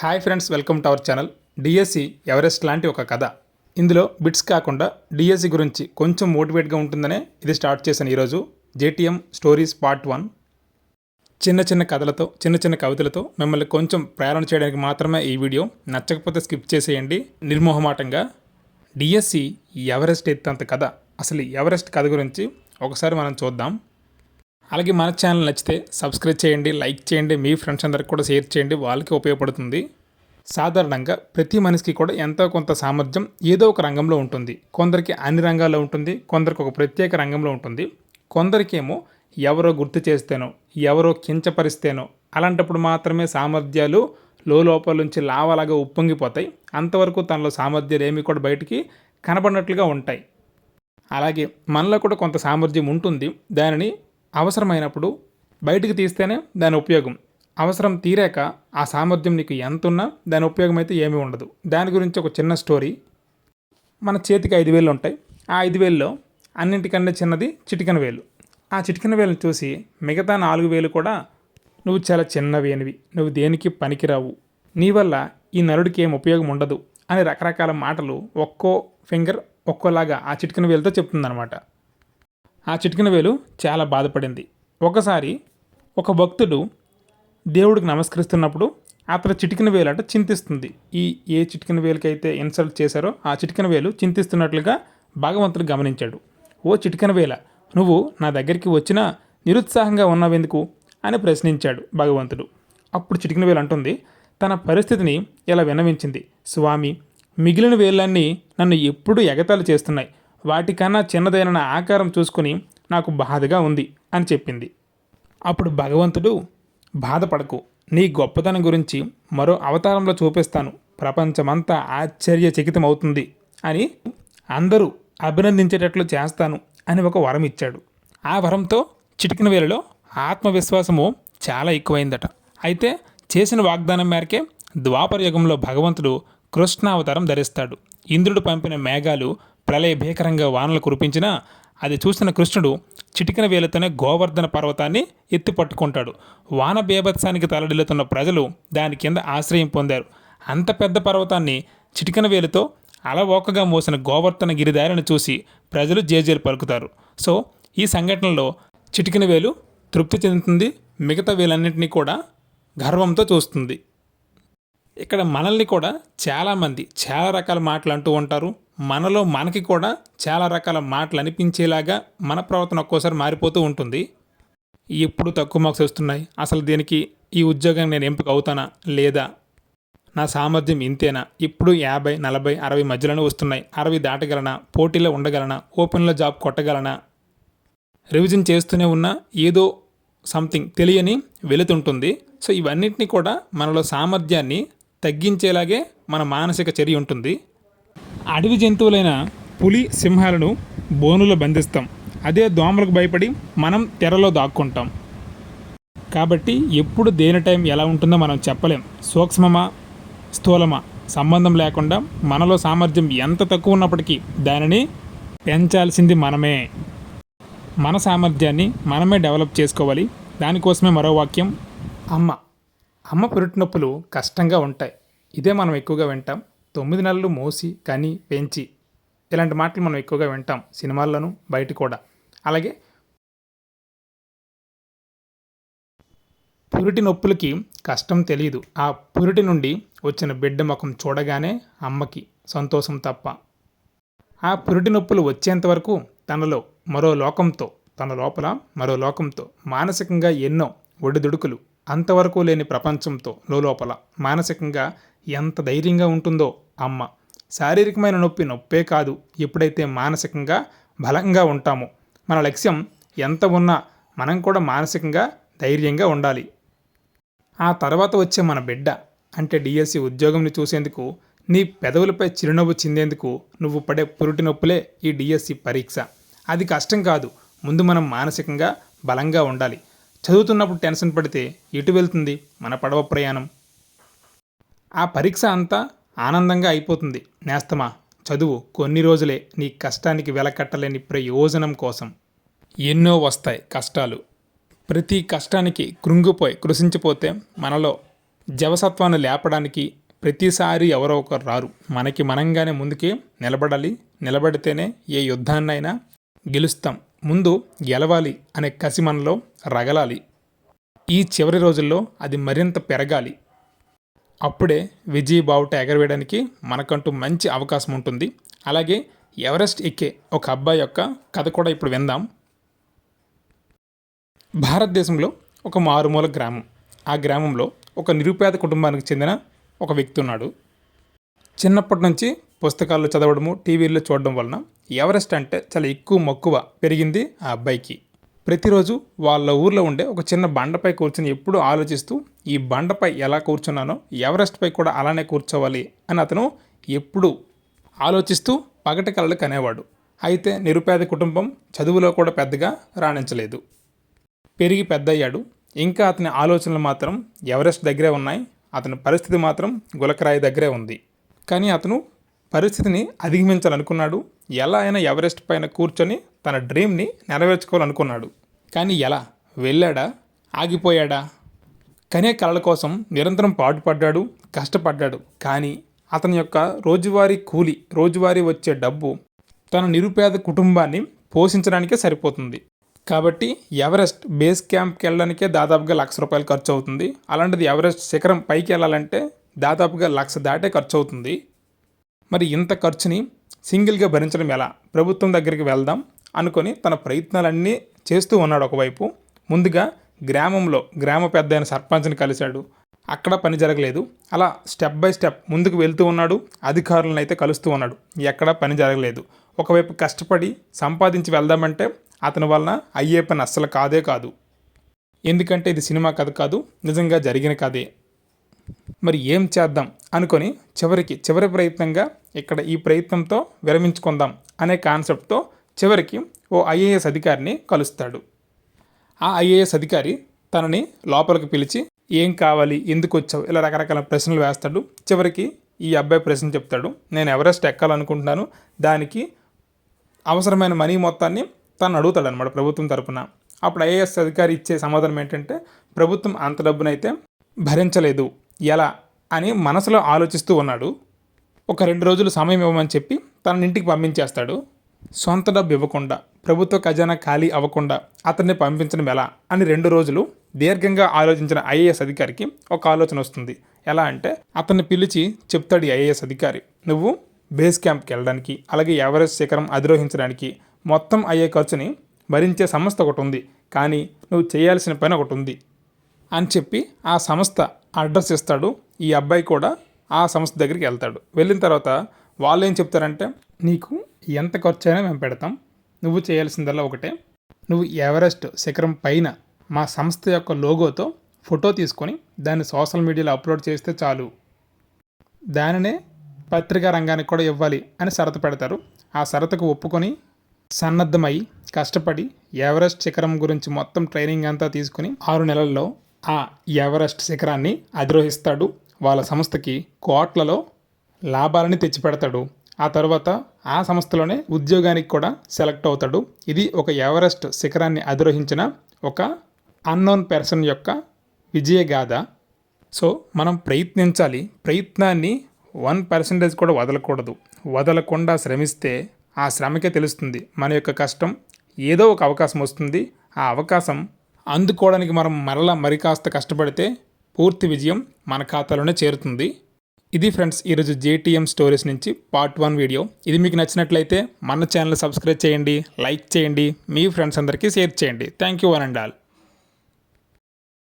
Hi friends welcome to our channel. DSC Everest లాంటి ఒక కథ. ఇందులో బిట్స్ కాకుండా డిఎస్సి గురించి కొంచెం మోటివేట్గా ఉంటుందనే ఇది స్టార్ట్ చేశాను ఈరోజు జేటీఎం స్టోరీస్ పార్ట్ వన్. చిన్న చిన్న కథలతో చిన్న చిన్న కవితలతో మిమ్మల్ని కొంచెం ప్రేరణ చేయడానికి మాత్రమే ఈ వీడియో. నచ్చకపోతే స్కిప్ చేసేయండి. నిర్మోహమాటంగా డిఎస్సి ఎవరెస్ట్ ఎత్తంత కథ? అసలు ఎవరెస్ట్ కథ గురించి ఒకసారి మనం చూద్దాం. అలాగే మన ఛానల్ నచ్చితే సబ్స్క్రైబ్ చేయండి లైక్ చేయండి మీ ఫ్రెండ్స్ అందరికి కూడా షేర్ చేయండి వాళ్ళకి ఉపయోగపడుతుంది. సాధారణంగా ప్రతి మనిషికి కూడా ఎంతో కొంత సామర్థ్యం ఏదో ఒక రంగంలో ఉంటుంది. కొందరికి అన్ని రంగాల్లో ఉంటుంది కొందరికి ఒక ప్రత్యేక రంగంలో ఉంటుంది. కొందరికేమో ఎవరో గుర్తు చేస్తేనో ఎవరో కించపరిస్తేనో అలాంటప్పుడు మాత్రమే సామర్థ్యాలు లోపల నుంచి లావలాగా ఉప్పొంగిపోతాయి. అంతవరకు తనలో సామర్థ్యాలు ఏమీ కూడా బయటికి కనబడినట్లుగా ఉంటాయి. అలాగే మనలో కూడా కొంత సామర్థ్యం ఉంటుంది. దానిని అవసరమైనప్పుడు బయటికి తీస్తేనే దాని ఉపయోగం. అవసరం తీరాక ఆ సామర్థ్యం నీకు ఎంత ఉన్నా దాని ఉపయోగం అయితే ఏమీ ఉండదు. దాని గురించి ఒక చిన్న స్టోరీ. మన చేతికి ఐదు వేలు ఉంటాయి. ఆ ఐదు వేల్లో అన్నింటికన్నా చిన్నది చిటికెన వేలు. ఆ చిటికెన వేలను చూసి మిగతా నాలుగు వేలు కూడా నువ్వు చాలా చిన్నవి అనివి నువ్వు దేనికి పనికిరావు? నీ వల్ల ఈ నరుడికి ఏం ఉపయోగం ఉండదు అని రకరకాల మాటలు ఒక్కో ఫింగర్ ఒక్కోలాగా ఆ చిటికెన వేలుతో చెప్తుందనమాట ఆ చిటికిన వేలు చాలా బాధపడింది. ఒకసారి ఒక భక్తుడు దేవుడికి నమస్కరిస్తున్నప్పుడు అతను చిటికిన వేలు అంటే చింతిస్తుంది. ఈ ఏ చిటికిన వేలుకైతే ఇన్సల్ట్ చేశారో ఆ చిటికిన వేలు చింతిస్తున్నట్లుగా భగవంతుడు గమనించాడు. ఓ చిటికిన వేల నువ్వు నా దగ్గరికి వచ్చినా నిరుత్సాహంగా ఉన్నావెందుకు అని ప్రశ్నించాడు భగవంతుడు. అప్పుడు చిటికిన వేలు అంటుంది తన పరిస్థితిని ఇలా విన్నవించింది. స్వామి మిగిలిన వేళ్ళన్నీ నన్ను ఎప్పుడూ ఎగతాళి చేస్తున్నాయి. వాటికన్నా చిన్నదైన నా ఆకారం చూసుకుని నాకు బాధగా ఉంది అని చెప్పింది. అప్పుడు భగవంతుడు బాధపడకు. నీ గొప్పతనం గురించి మరో అవతారంలో చూపిస్తాను. ప్రపంచమంతా ఆశ్చర్యచకితమవుతుంది అని అందరూ అభినందించేటట్లు చేస్తాను అని ఒక వరం ఇచ్చాడు. ఆ వరంతో చిటికిన వేళలో ఆత్మవిశ్వాసము చాలా ఎక్కువైందట. అయితే చేసిన వాగ్దానం మేరకే ద్వాపర యుగంలో భగవంతుడు కృష్ణావతారం ధరిస్తాడు. ఇంద్రుడు పంపిన మేఘాలు ప్రళయ భీకరంగా వానలు కురిపించినా అది చూసిన కృష్ణుడు చిటికిన వేలతోనే గోవర్ధన పర్వతాన్ని ఎత్తి పట్టుకుంటాడు. వాన బీభత్సానికి తలడిల్లుతున్న ప్రజలు దాని కింద ఆశ్రయం పొందారు. అంత పెద్ద పర్వతాన్ని చిటికిన వేలుతో అలవోకగా మోసిన గోవర్ధన గిరిదారిని చూసి ప్రజలు జేజేలు పలుకుతారు. సో ఈ సంఘటనలో చిటికిన వేలు తృప్తి చెందుతుంది. మిగతా వేలన్నింటినీ కూడా గర్వంతో చూస్తుంది. ఇక్కడ మనల్ని కూడా చాలామంది చాలా రకాల మాటలు అంటూ ఉంటారు. మనలో మనకి కూడా చాలా రకాల మాటలు అనిపించేలాగా మన ప్రవర్తన ఒక్కోసారి మారిపోతూ ఉంటుంది. ఎప్పుడు తక్కువ మార్క్స్ వస్తున్నాయి? అసలు దీనికి ఈ ఉద్యోగం నేను ఎంపిక అవుతానా? లేదా? నా సామర్థ్యం ఇంతేనా? ఇప్పుడు యాభై నలభై అరవై మధ్యలోనే వస్తున్నాయి. అరవై దాటగలనా? పోటీలో ఉండగలనా? ఓపెన్లో జాబ్ కొట్టగలనా? రివిజన్ చేస్తూనే ఉన్నా ఏదో సంథింగ్ తెలియని వెళుతుంటుంది. సో ఇవన్నింటినీ కూడా మనలో సామర్థ్యాన్ని తగ్గించేలాగే మన మానసిక చర్య ఉంటుంది. అడవి జంతువులైన పులి సింహాలను బోనులో బంధిస్తాం. అదే దోమలకు భయపడి మనం తెరలో దాక్కుంటాం. కాబట్టి ఎప్పుడు దేని టైం ఎలా ఉంటుందో మనం చెప్పలేం. సూక్ష్మమా స్థూలమా సంబంధం లేకుండా మనలో సామర్థ్యం ఎంత తక్కువ ఉన్నప్పటికీ దానిని పెంచాల్సింది మనమే. మన సామర్థ్యాన్ని మనమే డెవలప్ చేసుకోవాలి. దానికోసమే మరో వాక్యం అమ్మ. అమ్మ పురిటి నొప్పులు కష్టంగా ఉంటాయి. ఇదే మనం ఎక్కువగా వింటాం. తొమ్మిది నెలలు మోసి కని పెంచి ఇలాంటి మాటలు మనం ఎక్కువగా వింటాం సినిమాల్లోనూ బయట కూడా. అలాగే పురిటి నొప్పులకి కష్టం తెలియదు ఆ పురిటి నుండి వచ్చిన బిడ్డ ముఖం చూడగానే అమ్మకి సంతోషం తప్ప. ఆ పురిటి నొప్పులు వచ్చేంత వరకు తనలో మరో లోకంతో తన లోపల మరో లోకంతో మానసికంగా ఎన్నో ఒడిదుడుకులు అంతవరకు లేని ప్రపంచంతో లోపల మానసికంగా ఎంత ధైర్యంగా ఉంటుందో అమ్మ. శారీరకమైన నొప్పి నొప్పే కాదు. ఎప్పుడైతే మానసికంగా బలంగా ఉంటామో మన లక్ష్యం ఎంత ఉన్నా మనం కూడా మానసికంగా ధైర్యంగా ఉండాలి. ఆ తర్వాత వచ్చే మన బిడ్డ అంటే డిఎస్సి ఉద్యోగంని చూసేందుకు నీ పెదవులపై చిరునవ్వు చిందేందుకు నువ్వు పడే పురుటి నొప్పులే ఈ డిఎస్సి పరీక్ష. అది కష్టం కాదు. ముందు మనం మానసికంగా బలంగా ఉండాలి. చదువుతున్నప్పుడు టెన్షన్ పడితే ఎటు వెళ్తుంది? మన పడవ ప్రయాణం. ఆ పరీక్ష అంతా ఆనందంగా అయిపోతుంది. నేస్తమా చదువు కొన్ని రోజులే నీ కష్టానికి వెలకట్టలేని ప్రయోజనం కోసం. ఎన్నో వస్తాయి కష్టాలు. ప్రతి కష్టానికి కృంగిపోయి కృషించిపోతే మనలో జవసత్వాన్ని లేపడానికి ప్రతిసారి ఎవరో ఒకరు రారు. మనకి మనంగానే ముందుకే నిలబడాలి. నిలబడితేనే ఏ యుద్ధాన్నైనా గెలుస్తాం. ముందు గెలవాలి అనే కసి మనలో రగలాలి. ఈ చివరి రోజుల్లో అది మరింత పెరగాలి. అప్పుడే విజయ్ బావుట ఎగరవేయడానికి మనకంటూ మంచి అవకాశం ఉంటుంది. అలాగే ఎవరెస్ట్ ఎక్కే ఒక అబ్బాయి యొక్క కథ కూడా ఇప్పుడు విందాం. భారతదేశంలో ఒక మారుమూల గ్రామం. ఆ గ్రామంలో ఒక నిరుపేద కుటుంబానికి చెందిన ఒక వ్యక్తి ఉన్నాడు. చిన్నప్పటి నుంచి పుస్తకాల్లో చదవడము టీవీల్లో చూడడం వలన ఎవరెస్ట్ అంటే చాలా ఎక్కువ మక్కువ పెరిగింది ఆ అబ్బాయికి. ప్రతిరోజు వాళ్ళ ఊర్లో ఉండే ఒక చిన్న బండపై కూర్చొని ఎప్పుడూ ఆలోచిస్తూ ఈ బండపై ఎలా కూర్చున్నానో ఎవరెస్ట్పై కూడా అలానే కూర్చోవాలి అని అతను ఎప్పుడూ ఆలోచిస్తూ పగటి కలలు కనేవాడు. అయితే నిరుపేద కుటుంబం చదువులో కూడా పెద్దగా రాణించలేదు. పెరిగి పెద్దయ్యాడు. ఇంకా అతని ఆలోచనలు మాత్రం ఎవరెస్ట్ దగ్గరే ఉన్నాయి. అతని పరిస్థితి మాత్రం గులకరాయి దగ్గరే ఉంది. కానీ అతను పరిస్థితిని అధిగమించాలనుకున్నాడు. ఎలా అయినా ఎవరెస్ట్ పైన కూర్చొని తన డ్రీమ్ని నెరవేర్చుకోవాలనుకున్నాడు. కానీ ఎలా? వెళ్ళాడా? ఆగిపోయాడా? కనే కళల కోసం నిరంతరం పాటుపడ్డాడు కష్టపడ్డాడు. కానీ అతని యొక్క రోజువారీ కూలి రోజువారీ వచ్చే డబ్బు తన నిరుపేద కుటుంబాన్ని పోషించడానికే సరిపోతుంది. కాబట్టి ఎవరెస్ట్ బేస్ క్యాంప్కి వెళ్ళడానికే దాదాపుగా లక్ష రూపాయలు ఖర్చు అవుతుంది అలాంటిది ఎవరెస్ట్ శిఖరం పైకి వెళ్ళాలంటే దాదాపుగా లక్ష దాటే ఖర్చు అవుతుంది మరి ఇంత ఖర్చుని సింగిల్గా భరించడం ఎలా? ప్రభుత్వం దగ్గరికి వెళ్దాం అనుకొని తన ప్రయత్నాలన్నీ చేస్తూ ఉన్నాడు ఒకవైపు. ముందుగా గ్రామంలో గ్రామ పెద్ద అయిన సర్పంచ్ని కలిశాడు. అక్కడ పని జరగలేదు. అలా స్టెప్ బై స్టెప్ ముందుకు వెళ్తూ ఉన్నాడు. అధికారులను అయితే కలుస్తూ ఉన్నాడు. ఎక్కడా పని జరగలేదు. ఒకవైపు కష్టపడి సంపాదించి వెళ్దామంటే అతని వలన అయ్యే పని అస్సలు కాదే కాదు. ఎందుకంటే ఇది సినిమా కథ కాదు. నిజంగా జరిగిన కథే. మరి ఏం చేద్దాం అనుకొని చివరికి చివరి ప్రయత్నంగా ఇక్కడ ఈ ప్రయత్నంతో విరమించుకుందాం అనే కాన్సెప్ట్తో చివరికి ఓ ఐఏఎస్ అధికారిని కలుస్తాడు. ఆ ఐఏఎస్ అధికారి తనని లోపలికి పిలిచి ఏం కావాలి? ఎందుకు వచ్చావు? ఇలా రకరకాల ప్రశ్నలు వేస్తాడు. చివరికి ఈ అబ్బాయి ప్రశ్న చెప్తాడు. నేను ఎవరెస్ట్ ఎక్కాలనుకుంటున్నాను. దానికి అవసరమైన మనీ మొత్తాన్ని తను అడుగుతాడు అనమాట ప్రభుత్వం తరపున. అప్పుడు ఐఏఎస్ అధికారి ఇచ్చే సమాధానం ఏంటంటే ప్రభుత్వం అంత డబ్బునైతే భరించలేదు. ఎలా అని మనసులో ఆలోచిస్తూ ఉన్నాడు. ఒక రెండు రోజులు సమయం ఇవ్వమని చెప్పి తన ఇంటికి పంపించేస్తాడు. సొంత డబ్బు ఇవ్వకుండా ప్రభుత్వ ఖజానా ఖాళీ అవ్వకుండా అతన్ని పంపించడం ఎలా అని రెండు రోజులు దీర్ఘంగా ఆలోచించిన ఐఏఎస్ అధికారికి ఒక ఆలోచన వస్తుంది. ఎలా అంటే అతన్ని పిలిచి చెప్తాడు ఐఏఎస్ అధికారి నువ్వు బేస్ క్యాంప్కి వెళ్ళడానికి అలాగే ఎవరెస్ట్ శిఖరం అధిరోహించడానికి మొత్తం అయ్యే ఖర్చుని భరించే సంస్థ ఒకటి ఉంది. కానీ నువ్వు చేయాల్సిన పని ఒకటి ఉంది. అని చెప్పి ఆ సంస్థ అడ్రస్ ఇస్తాడు. ఈ అబ్బాయి కూడా ఆ సంస్థ దగ్గరికి వెళ్తాడు. వెళ్ళిన తర్వాత వాళ్ళు ఏం చెప్తారంటే నీకు ఎంత ఖర్చు అయినా మేము పెడతాం. నువ్వు చేయాల్సిందల్లా ఒకటే. నువ్వు ఎవరెస్ట్ శిఖరం పైన మా సంస్థ యొక్క లోగోతో ఫోటో తీసుకొని దాన్ని సోషల్ మీడియాలో అప్లోడ్ చేస్తే చాలు. దానినే పత్రికా రంగానికి కూడా ఇవ్వాలి అని షరతు పెడతారు. ఆ షరతుకు ఒప్పుకొని సన్నద్ధమై కష్టపడి ఎవరెస్ట్ శిఖరం గురించి మొత్తం ట్రైనింగ్ అంతా తీసుకుని ఆరు నెలల్లో ఆ ఎవరెస్ట్ శిఖరాన్ని అధిరోహిస్తాడు. వాళ్ళ సంస్థకి కోట్లలో లాభాలని తెచ్చిపెడతాడు. ఆ తర్వాత ఆ సంస్థలోనే ఉద్యోగానికి కూడా సెలెక్ట్ అవుతాడు. ఇది ఒక ఎవరెస్ట్ శిఖరాన్ని అధిరోహించిన ఒక అన్నోన్ పర్సన్ యొక్క విజయగాథ సో మనం ప్రయత్నించాలి. ప్రయత్నాన్ని వన్ పర్సెంటేజ్ కూడా వదలకూడదు. వదలకుండా శ్రమిస్తే ఆ శ్రమకే తెలుస్తుంది. మన యొక్క కష్టం ఏదో ఒక అవకాశం వస్తుంది. ఆ అవకాశం అందుకోవడానికి మనం మరలా మరి కాస్త కష్టపడితే పూర్తి విజయం మన ఖాతాలోనే చేరుతుంది. ఇది ఫ్రెండ్స్ ఈరోజు జేటీఎం స్టోరీస్ నుంచి పార్ట్ వన్ వీడియో. ఇది మీకు నచ్చినట్లయితే మన ఛానల్ సబ్స్క్రైబ్ చేయండి లైక్ చేయండి మీ ఫ్రెండ్స్ అందరికీ షేర్ చేయండి. Thank you one and all.